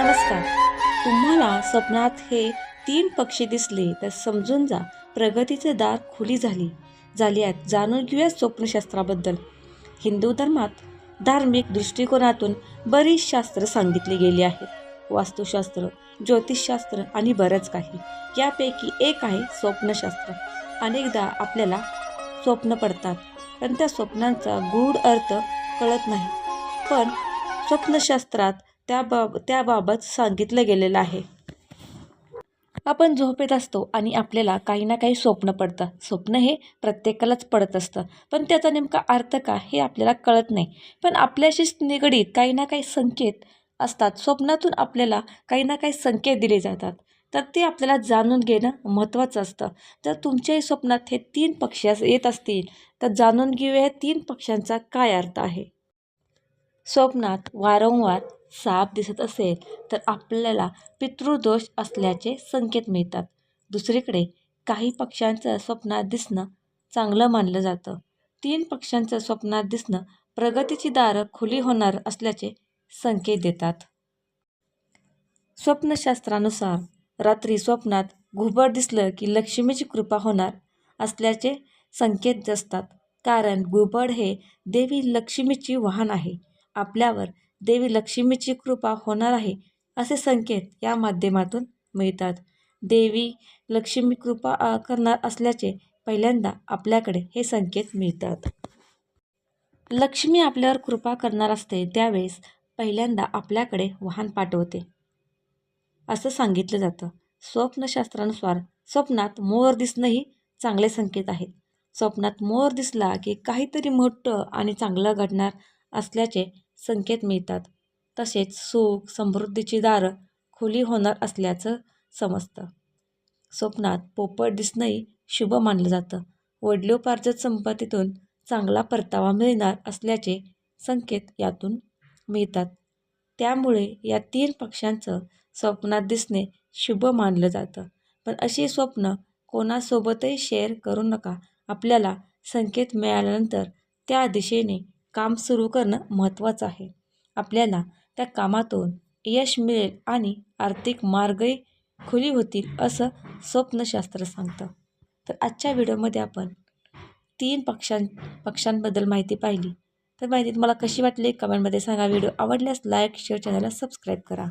नमस्कार. तुम्हाला स्वप्नात हे तीन पक्षी दिसले तर समजून जा प्रगतीचे दार खुली झाली. झाली आहेत जाणून घेऊया स्वप्नशास्त्राबद्दल. हिंदू धर्मात धार्मिक दृष्टिकोनातून बरीच शास्त्र सांगितली गेली आहेत. वास्तुशास्त्र ज्योतिषशास्त्र आणि बरंच काही. यापैकी एक आहे स्वप्नशास्त्र. अनेकदा आपल्याला स्वप्न पडतात पण त्या स्वप्नांचा गूढ अर्थ कळत नाही. पण स्वप्नशास्त्रात त्याबाब त्याबाबत सांगितलं गेलेलं आहे. आपण झोपेत असतो आणि आपल्याला काही ना काही स्वप्न पडतं. स्वप्न हे प्रत्येकालाच पडत असतं. पण त्याचा नेमका अर्थ का हे आपल्याला कळत नाही. पण आपल्याशीच निगडीत काही ना काही संकेत असतात. स्वप्नातून आपल्याला काही ना काही संकेत दिले जातात. तर ते आपल्याला जाणून घेणं महत्त्वाचं असतं. जर तुमच्याही स्वप्नात हे तीन पक्षी अस- येत असतील. तर जाणून घेऊया तीन पक्ष्यांचा काय अर्थ आहे. स्वप्नात वारंवार साप दिसत असेल तर आपल्याला पितृदोष असल्याचे संकेत मिळतात. दुसरीकडे काही पक्ष्यांचं स्वप्नात दिसणं चांगलं मानलं जातं. तीन पक्ष्यांचं स्वप्नात दिसणं प्रगतीची दारं खुली होणार असल्याचे संकेत देतात. स्वप्नशास्त्रानुसार रात्री स्वप्नात घुबड दिसलं की लक्ष्मीची कृपा होणार असल्याचे संकेत असतात. कारण घुबड हे देवी लक्ष्मीची वाहन आहे. आपल्यावर देवी लक्ष्मीची कृपा होणार आहे असे संकेत या माध्यमातून मिळतात. देवी लक्ष्मी कृपा करणार असल्याचे पहिल्यांदा आपल्याकडे हे संकेत मिळतात. लक्ष्मी आपल्यावर कृपा करणार असते त्यावेळेस पहिल्यांदा आपल्याकडे वाहन पाठवते. असं सांगितलं जातं. स्वप्नशास्त्रानुसार स्वप्नात मोर दिसणंही चांगले संकेत आहेत स्वप्नात मोर दिसला की काहीतरी मोठं आणि चांगलं घडणार असल्याचे संकेत मिळतात. तसेच सुख समृद्धीची दारं खुली होणार असल्याचं समजतं. स्वप्नात पोपट दिसणंही शुभ मानलं जातं. वडिलोपार्जित संपत्तीतून चांगला परतावा मिळणार असल्याचे संकेत यातून मिळतात. त्यामुळे या तीन पक्षांचं स्वप्नात दिसणे शुभ मानलं जातं. पण अशी स्वप्न कोणासोबतही शेअर करू नका. आपल्याला संकेत मिळाल्यानंतर त्या दिशेने काम सुरू करणं महत्त्वाचं आहे. आपल्याला त्या कामातून यश मिळेल आणि आर्थिक मार्गही खुली होतील असं स्वप्नशास्त्र सांगतं. तर आजच्या व्हिडिओमध्ये आपण तीन पक्षां पक्षांबद्दल माहिती पाहिली. तर माहिती तुम्हाला कशी वाटली? कमेंटमध्ये सांगा. व्हिडिओ आवडल्यास लाईक शेअर चॅनलला सबस्क्राईब करा.